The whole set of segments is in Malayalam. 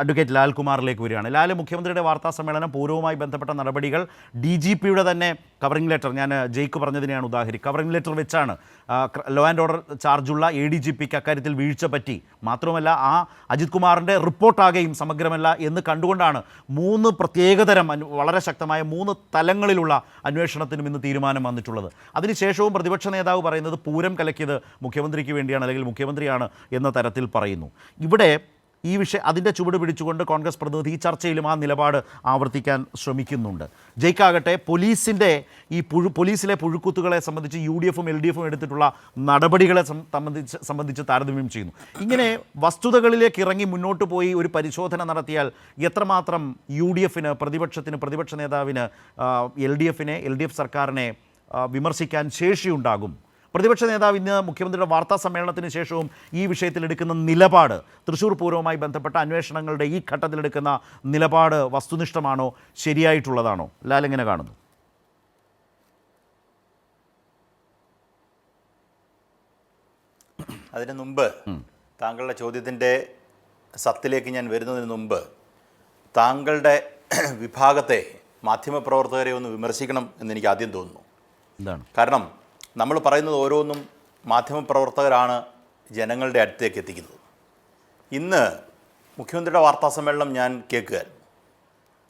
അഡ്വക്കേറ്റ് ലാൽകുമാറിലേക്ക് വരികയാണ്. ലാൽ മുഖ്യമന്ത്രിയുടെ വാർത്താ സമ്മേളനം പൂർവമായി ബന്ധപ്പെട്ട നടപടികൾ ഡി ജി പിയുടെ തന്നെ കവറിംഗ് ലെറ്റർ ഞാൻ ജയ്ക്ക് പറഞ്ഞതിനെയാണ് ഉദാഹരി കവറിംഗ് ലെറ്റർ വെച്ചാണ് ലോ ആൻഡ് ഓർഡർ ചാർജുള്ള എ ഡി ജി പിക്ക് അക്കാര്യത്തിൽ വീഴ്ച പറ്റി. മാത്രമല്ല ആ അജിത് കുമാറിന്റെ റിപ്പോർട്ടാകെയും സമഗ്രമല്ല എന്ന് കണ്ടുകൊണ്ടാണ് മൂന്ന് പ്രത്യേകതരം വളരെ ശക്തമായ മൂന്ന് തലങ്ങളിലുള്ള അന്വേഷണത്തിനും ഇന്ന് തീരുമാനം വന്നിട്ടുള്ളത്. അതിനുശേഷവും പ്രതിപക്ഷ നേതാവ് പറയുന്നത് പൂരം കലക്കിയത് മുഖ്യമന്ത്രിക്ക് വേണ്ടിയാണ് അല്ലെങ്കിൽ മുഖ്യമന്ത്രിയാണ് എന്ന തരത്തിൽ പറയുന്നു. ഇവിടെ ഈ വിഷയം അതിന്റെ ചുവട് പിടിച്ചുകൊണ്ട് കോൺഗ്രസ് പ്രതിനിധി ഈ ചർച്ചയിലും ആ നിലപാട് ആവർത്തിക്കാൻ ശ്രമിക്കുന്നുണ്ട്. ജയ്ക്കാകട്ടെ പോലീസിന്റെ ഈ പുഴു പോലീസിലെ പുഴുക്കുത്തുകളെ സംബന്ധിച്ച് യു ഡി എഫും എൽ ഡി എഫും എടുത്തിട്ടുള്ള നടപടികളെ സംബന്ധിച്ച് സംബന്ധിച്ച് താരതമ്യം ചെയ്യുന്നു. ഇങ്ങനെ വസ്തുതകളിലേക്ക് ഇറങ്ങി മുന്നോട്ട് പോയി ഒരു പരിശോധന നടത്തിയാൽ എത്രമാത്രം യു ഡി എഫിന് പ്രതിപക്ഷത്തിന് പ്രതിപക്ഷ നേതാവിന് എൽ ഡി എഫിനെ എൽ ഡി എഫ് സർക്കാരിനെ വിമർശിക്കാൻ ശേഷിയുണ്ടാകും? പ്രതിപക്ഷ നേതാവ് ഇന്ന് മുഖ്യമന്ത്രിയുടെ വാർത്താ സമ്മേളനത്തിന് ശേഷവും ഈ വിഷയത്തിൽ എടുക്കുന്ന നിലപാട് തൃശ്ശൂർ പൂരവുമായി ബന്ധപ്പെട്ട അന്വേഷണങ്ങളുടെ ഈ ഘട്ടത്തിലെടുക്കുന്ന നിലപാട് വസ്തുനിഷ്ഠമാണോ ശരിയായിട്ടുള്ളതാണോ? ലാൽ എങ്ങനെ കാണുന്നു? അതിനു മുമ്പ് താങ്കളുടെ ചോദ്യത്തിന്റെ സത്തിലേക്ക് ഞാൻ വരുന്നതിന് മുമ്പ് താങ്കളുടെ വിഭാഗത്തെ മാധ്യമപ്രവർത്തകരെ ഒന്ന് വിമർശിക്കണം എന്ന് എനിക്ക് ആദ്യം തോന്നുന്നു. എന്താണ്? കാരണം നമ്മൾ പറയുന്നത് ഓരോന്നും മാധ്യമപ്രവർത്തകരാണ് ജനങ്ങളുടെ അടുത്തേക്ക് എത്തിക്കുന്നത്. ഇന്ന് മുഖ്യമന്ത്രിയുടെ വാർത്താ സമ്മേളനം ഞാൻ കേൾക്കുകയായിരുന്നു.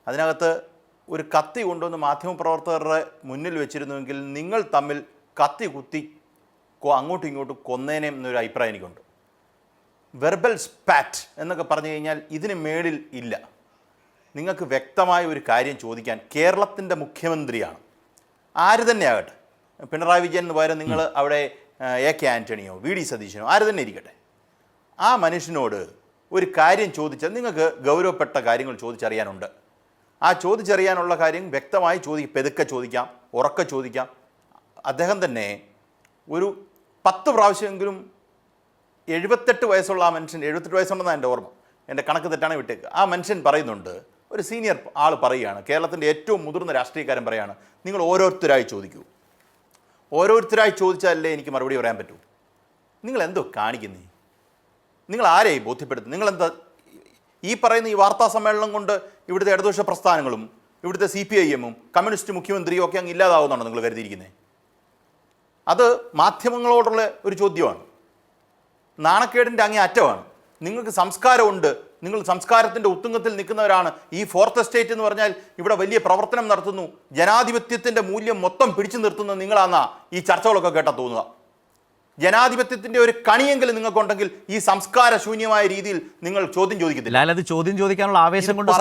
അതിനകത്ത് ഒരു കത്തി കൊണ്ടുവന്ന് മാധ്യമപ്രവർത്തകരുടെ മുന്നിൽ വെച്ചിരുന്നുവെങ്കിൽ നിങ്ങൾ തമ്മിൽ കത്തി കുത്തി അങ്ങോട്ടും ഇങ്ങോട്ടും കൊന്നേനെ എന്നൊരു അഭിപ്രായം എനിക്കുണ്ട്. വെർബൽ സ്പാറ്റ് എന്നൊക്കെ പറഞ്ഞു കഴിഞ്ഞാൽ ഇതിന് മേളിൽ ഇല്ല. നിങ്ങൾക്ക് വ്യക്തമായ ഒരു കാര്യം ചോദിക്കാൻ കേരളത്തിന്റെ മുഖ്യമന്ത്രിയാണ്. ആര് തന്നെ ആകട്ടെ പിണറായി വിജയൻ എന്ന് പകരം നിങ്ങൾ അവിടെ എ കെ ആന്റണിയോ വി ഡി സതീശനോ ആര് തന്നെ ഇരിക്കട്ടെ? ആ മനുഷ്യനോട് ഒരു കാര്യം ചോദിച്ചാൽ നിങ്ങൾക്ക് ഗൗരവപ്പെട്ട കാര്യങ്ങൾ ചോദിച്ചറിയാനുണ്ട്. ആ ചോദിച്ചറിയാനുള്ള കാര്യം വ്യക്തമായി ചോദി പെതുക്കെ ചോദിക്കാം ഉറക്കെ ചോദിക്കാം. അദ്ദേഹം തന്നെ ഒരു പത്ത് പ്രാവശ്യമെങ്കിലും എഴുപത്തെട്ട് വയസ്സുള്ള ആ മനുഷ്യൻ എഴുപത്തെട്ട് വയസ്സുണ്ടെന്നാണ് എന്റെ ഓർമ്മ. എന്റെ കണക്ക് തെറ്റാണ് വിട്ടേക്ക്. ആ മനുഷ്യൻ പറയുന്നുണ്ട് ഒരു സീനിയർ ആൾ പറയുകയാണ് കേരളത്തിന്റെ ഏറ്റവും മുതിർന്ന രാഷ്ട്രീയക്കാരൻ പറയുകയാണ് നിങ്ങൾ ഓരോരുത്തരായി ചോദിക്കൂ. ഓരോരുത്തരായി ചോദിച്ചാലല്ലേ എനിക്ക് മറുപടി പറയാൻ പറ്റൂ. നിങ്ങൾ എന്തോ കാണിക്കുന്നേ? നിങ്ങൾ ആരെയും ബോധ്യപ്പെടുത്തും നിങ്ങളെന്താ ഈ പറയുന്ന ഈ വാർത്താ സമ്മേളനം കൊണ്ട് ഇവിടുത്തെ ഇടതുപക്ഷ പ്രസ്ഥാനങ്ങളും ഇവിടുത്തെ സി പി ഐ എമ്മും കമ്മ്യൂണിസ്റ്റ് മുഖ്യമന്ത്രിയും ഒക്കെ അങ്ങ് ഇല്ലാതാവുന്നതാണോ നിങ്ങൾ കരുതിയിരിക്കുന്നത് അത് മാധ്യമങ്ങളോടുള്ള ഒരു ചോദ്യമാണ്. നാണക്കേടിന്റെ അങ്ങേ അറ്റമാണ്. നിങ്ങൾക്ക് സംസ്കാരമുണ്ട് നിങ്ങൾ സംസ്കാരത്തിന്റെ ഉത്തുംഗത്തിൽ നിൽക്കുന്നവരാണ്. ഈ ഫോർത്ത് എസ്റ്റേറ്റ് എന്ന് പറഞ്ഞാൽ ഇവിടെ വലിയ പ്രവർത്തനം നടത്തുന്നു. ജനാധിപത്യത്തിന്റെ മൂല്യം മൊത്തം പിടിച്ചു നിർത്തുന്ന നിങ്ങളാന്നാ ഈ ചർച്ചകളൊക്കെ കേട്ടാ തോന്നുക. ജനാധിപത്യത്തിന്റെ ഒരു കണിയെങ്കിലും നിങ്ങൾക്കുണ്ടെങ്കിൽ ഈ സംസ്കാര ശൂന്യമായ രീതിയിൽ നിങ്ങൾ ചോദ്യം ചോദിക്കത്തില്ല. ലാൽ അത് ചോദ്യം ചോദിക്കാനുള്ള ആവേശം കൊണ്ട്.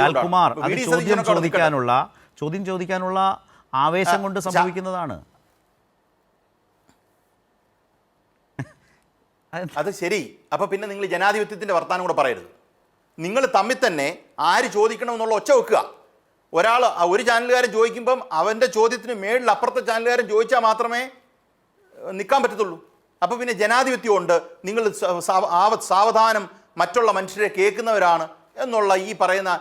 ലാൽകുമാർ ചോദ്യം. ചോദിക്കാനുള്ള ചോദ്യം ചോദിക്കാനുള്ള ആവേശം കൊണ്ട് സംഭവിക്കുന്നതാണ്. അത് ശരി. അപ്പൊ പിന്നെ നിങ്ങൾ ജനാധിപത്യത്തിന്റെ വർത്താനം കൂടെ പറയരുത്. നിങ്ങൾ തമ്മിൽ തന്നെ ആര് ചോദിക്കണം എന്നുള്ള ഒച്ച വെക്കുക. ഒരാൾ ഒരു ചാനലുകാരൻ ചോദിക്കുമ്പം അവന്റെ ചോദ്യത്തിന് മേളിൽ അപ്പുറത്തെ ചാനലുകാരൻ ചോദിച്ചാൽ മാത്രമേ നിൽക്കാൻ പറ്റത്തുള്ളൂ. അപ്പോൾ പിന്നെ ജനാധിപത്യം ഉണ്ട്. നിങ്ങൾ സാവധാനം മറ്റുള്ള മനുഷ്യരെ കേൾക്കുന്നവരാണ് എന്നുള്ള ഈ പറയുന്ന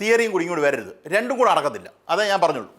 തിയറിയും കൂടി ഇങ്ങോട്ട് വരരുത്. രണ്ടും കൂടെ അടക്കത്തില്ല. അതേ ഞാൻ പറഞ്ഞുള്ളൂ.